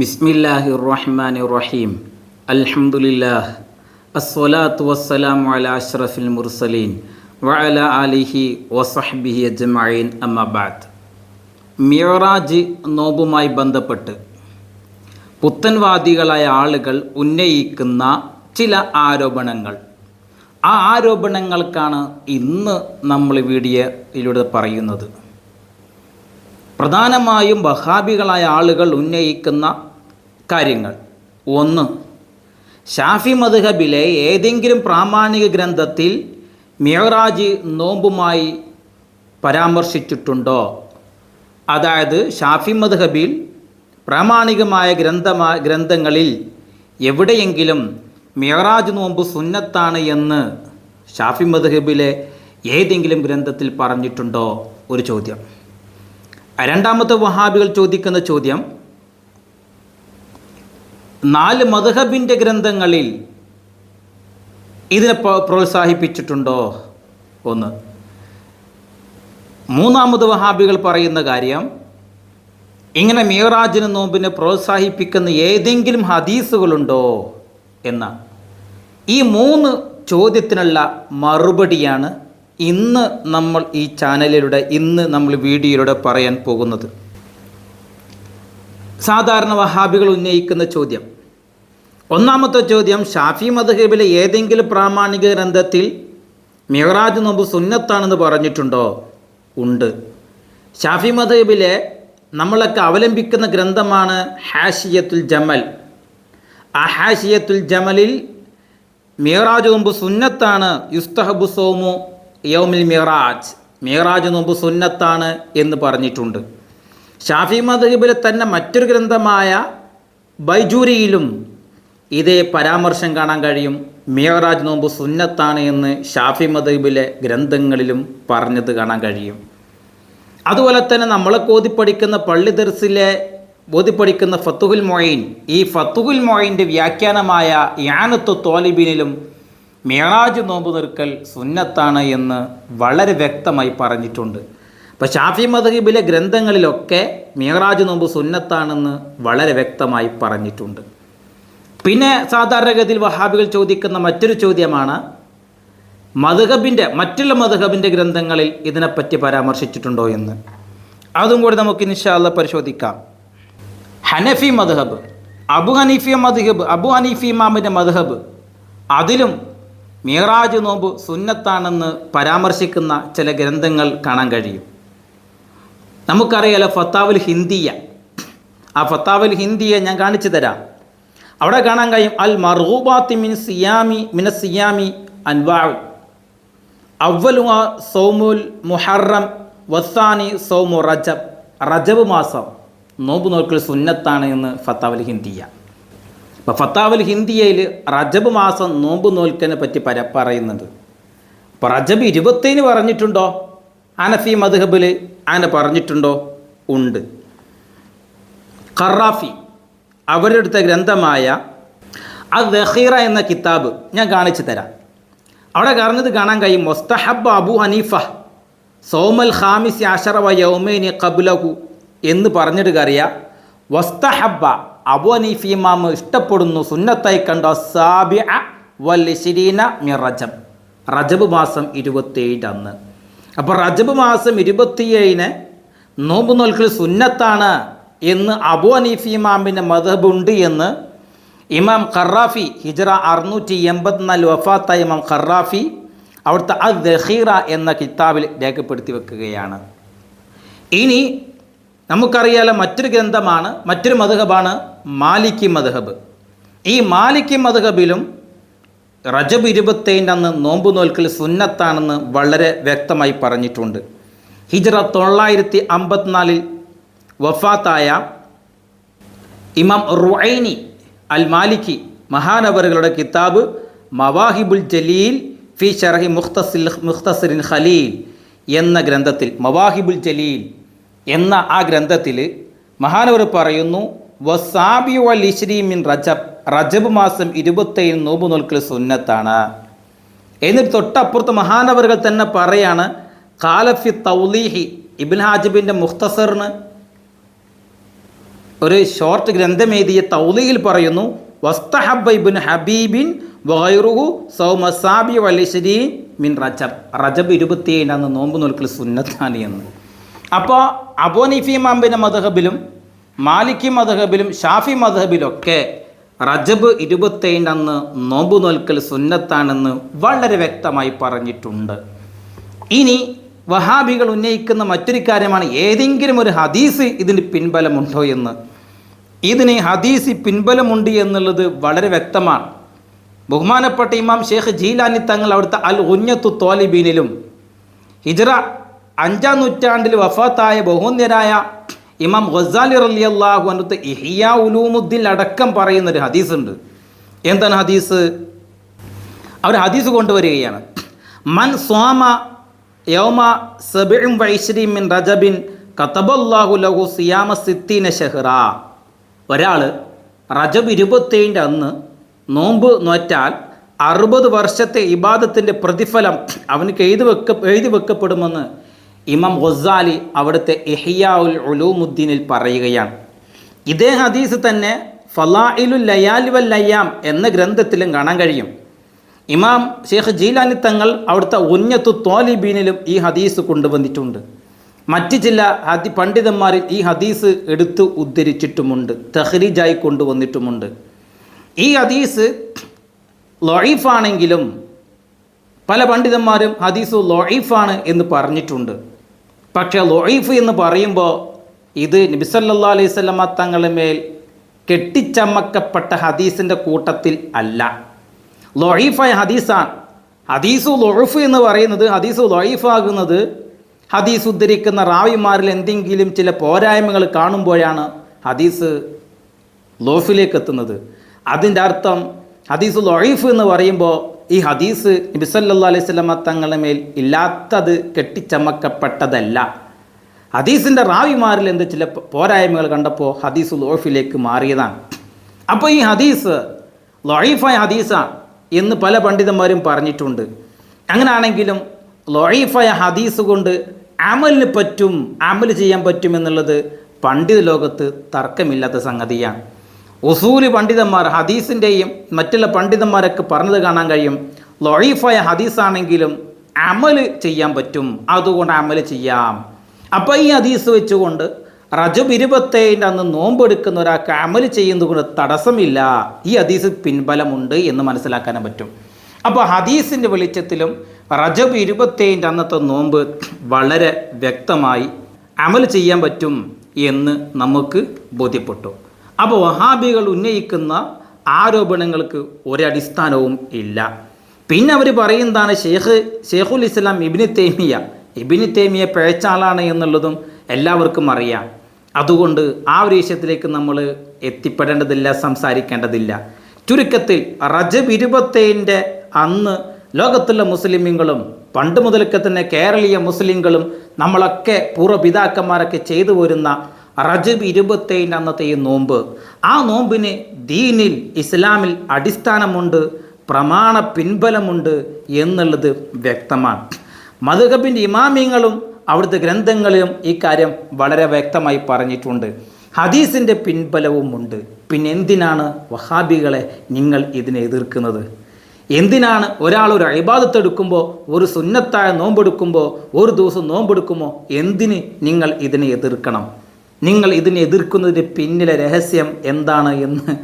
ബിസ്മില്ലാഹി റഹ്മാൻ റഹീം അൽഹംദുലില്ലാഹ്. അസ്വലാത്തു വസ്സലാമു അല അഷ്റഫിൽ മുർസലീൻ. വഅല അലിഹി വസഹ്ബിഹി അജ്മഈൻ. അമ്മബാദ് മിയറാജ് നോബുമായി ബന്ധപ്പെട്ട് പുത്തൻവാദികളായ ആളുകൾ ഉന്നയിക്കുന്ന ചില ആരോപണങ്ങൾ. ആ ആരോപണങ്ങൾക്കാണ് ഇന്ന് നമ്മൾ വീഡിയോയിലൂടെ പറയുന്നത്. പ്രധാനമായും വഹാബികളായ ആളുകൾ ഉന്നയിക്കുന്ന കാര്യങ്ങൾ. ഒന്ന് ഷാഫി മദ്ഹബിലെ ഏതെങ്കിലും പ്രാമാണിക ഗ്രന്ഥത്തിൽ മിയറാജ് നോമ്പുമായി പരാമർശിച്ചിട്ടുണ്ടോ? അതായത് ഷാഫി മദ്ഹബിൽ പ്രാമാണികമായ ഗ്രന്ഥമാ ഗ്രന്ഥങ്ങളിൽ എവിടെയെങ്കിലും മിയറാജ് നോമ്പ് സുന്നത്താണ് എന്ന് ഷാഫി മദ്ഹബിലെ ഏതെങ്കിലും ഗ്രന്ഥത്തിൽ പറഞ്ഞിട്ടുണ്ടോ? ഒരു ചോദ്യം. രണ്ടാമത്തെ വഹാബികൾ ചോദിക്കുന്ന ചോദ്യം നാല് മധുഹബിന്റെ ഗ്രന്ഥങ്ങളിൽ ഇതിനെ പ്രോത്സാഹിപ്പിച്ചിട്ടുണ്ടോ ഒന്ന്. മൂന്നാമത് വഹാബികൾ പറയുന്ന കാര്യം ഇങ്ങനെ മിയറാജിന് നോമ്പിനെ പ്രോത്സാഹിപ്പിക്കുന്ന ഏതെങ്കിലും ഹദീസുകളുണ്ടോ എന്ന. ഈ മൂന്ന് ചോദ്യത്തിനുള്ള മറുപടിയാണ് ഇന്ന് നമ്മൾ ഈ ചാനലിലൂടെ ഇന്ന് നമ്മൾ വീഡിയോയിലൂടെ പറയാൻ പോകുന്നത്. സാധാരണ വഹാബികൾ ഉന്നയിക്കുന്ന ചോദ്യം. ഒന്നാമത്തെ ചോദ്യം ഷാഫി മദ്ഹബിലെ ഏതെങ്കിലും പ്രാമാണിക ഗ്രന്ഥത്തിൽ മിഹറാജ് നോമ്പ് സുന്നത്താണെന്ന് പറഞ്ഞിട്ടുണ്ടോ? ഉണ്ട്. ഷാഫി മദ്ഹബിലെ നമ്മളൊക്കെ അവലംബിക്കുന്ന ഗ്രന്ഥമാണ് ഹാഷിയത്തുൽ ജമൽ. ആ ഹാഷിയത്തുൽ ജമലിൽ മിഹറാജ് നോമ്പ് സുന്നത്താണ് യുസ്തഹബു സോമു യൗമിൽ മിഹറാജ്. മിഹറാജ് നോമ്പ് സുന്നത്താണ് എന്ന് പറഞ്ഞിട്ടുണ്ട്. ഷാഫി മദ്ഹബിലെ തന്നെ മറ്റൊരു ഗ്രന്ഥമായ ബൈജൂരിയിലും ഇതേ പരാമർശം കാണാൻ കഴിയും. മിയറാജ് നോമ്പ് സുന്നത്താണ് എന്ന് ഷാഫി മദ്ഹബിലെ ഗ്രന്ഥങ്ങളിലും പറഞ്ഞത് കാണാൻ കഴിയും. അതുപോലെ തന്നെ നമ്മളൊക്കെ പഠിക്കുന്ന പള്ളി ദർസിലെ ഓതിപ്പടിക്കുന്ന ഫത്തുഹുൽ മൊയിൻ ഈ ഫത്തുഹുൽ മൊയിന്റെ വ്യാഖ്യാനമായ യാനത്തു തോലിബിനിലും മിയറാജ് നോമ്പ് നിർക്കൽ സുന്നത്താണ് എന്ന് വളരെ വ്യക്തമായി പറഞ്ഞിട്ടുണ്ട്. അപ്പോൾ ഷാഫി മദഹിബിലെ ഗ്രന്ഥങ്ങളിലൊക്കെ മിയറാജ് നോമ്പ് സുന്നത്താണെന്ന് വളരെ വ്യക്തമായി പറഞ്ഞിട്ടുണ്ട്. പിന്നെ സാധാരണഗതിയിൽ വഹാബികൾ ചോദിക്കുന്ന മറ്റൊരു ചോദ്യമാണ് മധുഹബിന്റെ മറ്റുള്ള മധുഹബിന്റെ ഗ്രന്ഥങ്ങളിൽ ഇതിനെപ്പറ്റി പരാമർശിച്ചിട്ടുണ്ടോ എന്ന്. അതും കൂടി നമുക്ക് ഇൻഷാല്ല പരിശോധിക്കാം. ഹനഫി മധുഹബ് അബു ഹനീഫിയ മധുഹബ് അബു ഹനീഫി ഇമാമിന്റെ മധുഹബ് അതിലും മീറാജ് നോമ്പ് സുന്നത്താണെന്ന് പരാമർശിക്കുന്ന ചില ഗ്രന്ഥങ്ങൾ കാണാൻ കഴിയും. നമുക്കറിയാലോ ഫത്താവുൽ ഹിന്ദിയ. ആ ഫത്താവുൽ ഹിന്ദിയ ഞാൻ കാണിച്ചു തരാം. അവിടെ കാണാൻ കഴിയും അൽ മർഹൂബാത്തി മിൻ സിയാമി മിന സിയാമി അൻവാൾ അവലുവ സൗമുൽ മുഹറം വസാനി സൗമു റജബ്. റജബ് മാസം നോമ്പ് നോക്കൽ സുന്നത്താണ് എന്ന് ഫത്താവൽ ഹിന്ദിയ. അപ്പോൾ ഫത്താവൽ ഹിന്ദിയയിൽ റജബ് മാസം നോമ്പ് നോൽക്കനെ പറ്റി പര പറയുന്നുണ്ട്. അപ്പോൾ റജബ് ഇരുപത്തേന് പറഞ്ഞിട്ടുണ്ടോ? അനഫി മദ്ഹബിൽ അങ്ങനെ പറഞ്ഞിട്ടുണ്ടോ? ഉണ്ട്. ഖറാഫി അവരുടെ അടുത്ത ഗ്രന്ഥമായ അ ദഹീറ എന്ന കിതാബ് ഞാൻ കാണിച്ചു തരാം. അവിടെ പറഞ്ഞത് കാണാൻ കഴിയും മൊസ്തഹബ് അബു ഹനീഫ സോമൽ ഖാമിസി അഷറവ യൗമേനി കബുലഹു എന്ന് പറഞ്ഞിട്ട് കറിയാം വസ്തഹബ അബു ഹനീഫ് ഇമാം ഇഷ്ടപ്പെടുന്നു സുന്നത്തായി കണ്ട സാബിഅ വല്ലിശിരീന മി റജബ്. റജബ് മാസം ഇരുപത്തേഴ് അന്ന്. അപ്പോൾ റജബ് മാസം ഇരുപത്തിയേഴിന് നോമ്പ് നോൽക്കൽ സുന്നത്താണ് എന്ന് അബു അനീഫി ഇമാമിന്റെ മതബുണ്ട് എന്ന് ഇമാം ഖറാഫി ഹിജറ അറുന്നൂറ്റി എൺപത്തിനാല് വഫാത്ത ഇമാം ഖറാഫി അവിടുത്തെ അ ദഹീറ എന്ന കിതാബിൽ രേഖപ്പെടുത്തി വെക്കുകയാണ്. ഇനി നമുക്കറിയാലോ മറ്റൊരു ഗ്രന്ഥമാണ് മറ്റൊരു മധുഹബാണ് മാലിക്കി മധുഹബ് ഈ മാലിക്കി മധുഹബിലും റജബ് ഇരുപത്തേഴിന്റെ അന്ന് നോമ്പ് നോൽക്കൽ സുന്നത്താണെന്ന് വളരെ വ്യക്തമായി പറഞ്ഞിട്ടുണ്ട്. ഹിജറ തൊള്ളായിരത്തി അമ്പത്തിനാലിൽ വഫാത്തായ ഇമാം റുഐനി അൽ മാലിക്കി മഹാനവറുകളുടെ കിതാബ് മവാഹിബുൽ ജലീൽ ഫി ഷറഹി മുഖ്തസിൽ മുഖ്തസിറിൻ ഖലീൽ എന്ന ഗ്രന്ഥത്തിൽ മവാഹിബുൽ ജലീൽ എന്ന ആ ഗ്രന്ഥത്തിൽ മഹാനവർ പറയുന്നു വസാബി വൽ ഇശ്രീ മിൻ റജബ്. റജബ് മാസം ഇരുപത്തേഴ് നോമ്പ് നോൽക്കൽ സുന്നത്താണ്. എന്നിട്ട് തൊട്ടപ്പുറത്ത് മഹാനവറുകൾ തന്നെ പറയാണ് കാലഫി തൗലീഹി ഇബിൻ ഹാജിബിന്റെ മുഖ്തസറിന് ഒരു ഷോർട്ട് ഗ്രന്ഥം എഴുതിയ തൗലിയിൽ പറയുന്നു വസ്തഹബ് ഇബ്നു ഹബീബിൻ വൈറുഹു സൗമസാബി വലിശ്രീ മിൻ റജബ്. റജബ് ഇരുപത്തിയേഴ് അന്ന് നോമ്പ് നോൽക്കൽ സുന്നത്താണ് എന്ന്. അപ്പോൾ അബോനിഫി മാമ്പിന്റെ മദഹബിലും മാലിക്കി മധബിലും ഷാഫി മധബിലൊക്കെ റജബ് ഇരുപത്തേഴിന് അന്ന് നോമ്പ് നോൽക്കൽ സുന്നത്താണെന്ന് വളരെ വ്യക്തമായി പറഞ്ഞിട്ടുണ്ട്. ഇനി വഹാബികൾ ഉന്നയിക്കുന്ന മറ്റൊരു കാര്യമാണ് ഏതെങ്കിലും ഒരു ഹദീസ് ഇതിന് പിൻബലമുണ്ടോ എന്ന്. ഇതിന് ഹദീസ് പിൻബലമുണ്ട് എന്നുള്ളത് വളരെ വ്യക്തമാണ്. ബഹുമാനപ്പെട്ട ഇമാം ഷേഖ് ജീലാനി തങ്ങൾ അവിടുത്തെ അൽ ഉഞ്ഞത്തു തോലിബീനിലും ഹിജ്റ അഞ്ചാം നൂറ്റാണ്ടിൽ വഫാത്തായ ബഹുന്യരായ ഇമാം ഗസാലി റലി അള്ളാഹു അനുത്ത് ഇഹിയ ഉലൂമുദ്ദീൻ അടക്കം പറയുന്നൊരു ഹദീസ് ഉണ്ട് എന്താണ് ഹദീസ്? അവർ ഹദീസ് കൊണ്ടുവരികയാണ്. മൻ സ്വാമ യൗമ സബിഴും വൈശ്രീം മിൻ റജബിൻ കത്തബല്ലാഹു ലഹു സിയാമ സിത്തീന ഷെഹ്റ. ഒരാൾ റജബ് ഇരുപത്തേഴിന്റെ അന്ന് നോമ്പ് നോറ്റാൽ അറുപത് വർഷത്തെ ഇബാദത്തിന്റെ പ്രതിഫലം അവനക്ക് എഴുതി വെക്ക എഴുതി വെക്കപ്പെടുമെന്ന് ഇമാം ഗൊസാലി അവിടുത്തെ എഹിയാ ഉൽ ഉലൂമുദ്ദീനിൽ പറയുകയാണ്. ഇതേ ഹദീസ് തന്നെ ഫലാഇലുൽ ലയാലി വൽ ലയാം എന്ന ഗ്രന്ഥത്തിലും കാണാൻ കഴിയും. ഇമാം ഷെയ്ഖ് ജീലാനി തങ്ങൾ അവിടുത്തെ ഉന്നത്തു തോലിബീനിലും ഈ ഹദീസ് കൊണ്ടുവന്നിട്ടുണ്ട്. മറ്റ് ചില ഹദി പണ്ഡിതന്മാരിൽ ഈ ഹദീസ് എടുത്തു ഉദ്ധരിച്ചിട്ടുമുണ്ട് തഹ്രീജായി കൊണ്ടുവന്നിട്ടുമുണ്ട്. ഈ ഹദീസ് ലൊയ്ഫാണെങ്കിലും പല പണ്ഡിതന്മാരും ഹദീസ് ലൊയ്ഫാണ് എന്ന് പറഞ്ഞിട്ടുണ്ട്. പക്ഷേ ലൊഴീഫ് എന്ന് പറയുമ്പോൾ ഇത് നബിസല്ലാ അലൈഹി സ്വലമ തങ്ങളുടെ മേൽ കെട്ടിച്ചമക്കപ്പെട്ട ഹദീസിന്റെ കൂട്ടത്തിൽ അല്ല. ലൊഴീഫായ ഹദീസാണ്. ഹദീസു ലൊഴുഫ് എന്ന് പറയുന്നത് ഹദീസു ലൊഴീഫാകുന്നത് ഹദീസ് ഉദ്ധരിക്കുന്ന റാവിമാരിൽ എന്തെങ്കിലും ചില പോരായ്മകൾ കാണുമ്പോഴാണ് ഹദീസ് ലോഫിലേക്ക് എത്തുന്നത്. അതിന്റെ അർത്ഥം ഹദീസ് ലൊഴീഫ് എന്ന് പറയുമ്പോൾ ഈ ഹദീസ് നബിസല്ലാ അലൈഹി സ്വലമ തങ്ങളുടെ മേൽ ഇല്ലാത്തത് കെട്ടിച്ചമക്കപ്പെട്ടതല്ല. ഹദീസിന്റെ റാവിമാരിൽ എന്ത് ചില പോരായ്മകൾ കണ്ടപ്പോൾ ഹദീസ് ലോഫിലേക്ക് മാറിയതാണ്. അപ്പോൾ ഈ ഹദീസ് ലൊയ്ഫായ ഹദീസാണ് എന്ന് പല പണ്ഡിതന്മാരും പറഞ്ഞിട്ടുണ്ട്. അങ്ങനെയാണെങ്കിലും ലൊയ്ഫായ ഹദീസ് കൊണ്ട് അമലിന് പറ്റും അമൽ ചെയ്യാൻ പറ്റുമെന്നുള്ളത് പണ്ഡിത ലോകത്ത് തർക്കമില്ലാത്ത സംഗതിയാണ്. ഉസൂൽ പണ്ഡിതന്മാർ ഹദീസിന്റെയും മറ്റുള്ള പണ്ഡിതന്മാരൊക്കെ പറഞ്ഞത് കാണാൻ കഴിയും. ലൊഴീഫായ ഹദീസാണെങ്കിലും അമൽ ചെയ്യാൻ പറ്റും. അതുകൊണ്ട് അമൽ ചെയ്യാം. അപ്പോൾ ഈ ഹദീസ് വെച്ചുകൊണ്ട് റജബ് ഇരുപത്തേഴിന്റെ അന്ന് നോമ്പെടുക്കുന്ന ഒരാൾക്ക് അമൽ ചെയ്യുന്നതുകൊണ്ട് തടസ്സമില്ല. ഈ ഹദീസ് പിൻബലമുണ്ട് എന്ന് മനസ്സിലാക്കാനും പറ്റും. അപ്പോൾ ഹദീസിന്റെ വെളിച്ചത്തിലും റജബ് ഇരുപത്തേഴിന്റെ അന്നത്തെ നോമ്പ് വളരെ വ്യക്തമായി അമൽ ചെയ്യാൻ പറ്റും എന്ന് നമുക്ക് ബോധ്യപ്പെട്ടു. അപ്പോൾ വഹാബികൾ ഉന്നയിക്കുന്ന ആരോപണങ്ങൾക്ക് ഒരടിസ്ഥാനവും ഇല്ല. പിന്നെ അവർ പറയുന്നതാണ് ഷെയ്ഖ് ഷെയ്ഖുൽ ഇസ്ലാം ഇബിന് തേമിയ ഇബിന് തേമിയ പിഴച്ച എന്നുള്ളതും എല്ലാവർക്കും അറിയാം. അതുകൊണ്ട് ആ ഒരു വിഷയത്തിലേക്ക് നമ്മൾ എത്തിപ്പെടേണ്ടതില്ല സംസാരിക്കേണ്ടതില്ല. ചുരുക്കത്തിൽ റജബ് ഇരുപത്തേന്റെ അന്ന് ലോകത്തുള്ള മുസ്ലിമുകളും പണ്ട് മുതലൊക്കെ തന്നെ കേരളീയ മുസ്ലിങ്ങളും നമ്മളൊക്കെ പൂർവപിതാക്കന്മാരൊക്കെ ചെയ്തു വരുന്ന റജബ് ഇരുപത്തേഴിന്റെ അന്നത്തെ ഈ നോമ്പ് ആ നോമ്പിന് ദീനിൽ ഇസ്ലാമിൽ അടിസ്ഥാനമുണ്ട് പ്രമാണ പിൻബലമുണ്ട് എന്നുള്ളത് വ്യക്തമാണ്. മധുഹബിന്റെ ഇമാമിങ്ങളും അവിടുത്തെ ഗ്രന്ഥങ്ങളിലും ഈ കാര്യം വളരെ വ്യക്തമായി പറഞ്ഞിട്ടുണ്ട്. ഹദീസിന്റെ പിൻബലവും ഉണ്ട്. പിന്നെ എന്തിനാണ് വഹാബികളെ നിങ്ങൾ ഇതിനെ എതിർക്കുന്നത്? എന്തിനാണ് ഒരാൾ ഒരു അഴിബാദത്ത് എടുക്കുമ്പോൾ ഒരു സുന്നത്തായ നോമ്പെടുക്കുമ്പോൾ ഒരു ദിവസം നോമ്പെടുക്കുമ്പോൾ എന്തിന് നിങ്ങൾ ഇതിനെ എതിർക്കണം? നിങ്ങൾ ഇതിനെ എതിർക്കുന്നതിന്റെ പിന്നിലെ രഹസ്യം എന്താണ് എന്ന്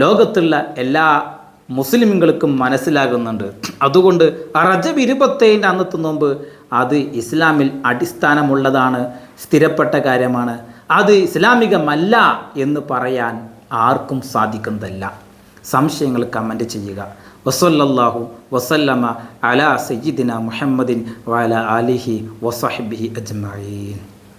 ലോകത്തുള്ള എല്ലാ മുസ്ലിമുകൾക്കും മനസ്സിലാകുന്നുണ്ട്. അതുകൊണ്ട് റജബ് ഇരുപത്തേഴിന്റെ അന്നത്തെ നോമ്പ് അത് ഇസ്ലാമിൽ അടിസ്ഥാനമുള്ളതാണ് സ്ഥിരപ്പെട്ട കാര്യമാണ്. അത് ഇസ്ലാമികമല്ല എന്ന് പറയാൻ ആർക്കും സാധിക്കുന്നതല്ല. സംശയങ്ങൾ കമന്റ് ചെയ്യുക. വസല്ലാഹു വസല്ലമ അലാ സയ്യിദിന മുഹമ്മദിൻ വല അലിഹി വസഹബിഹി അജ്മഈൻ.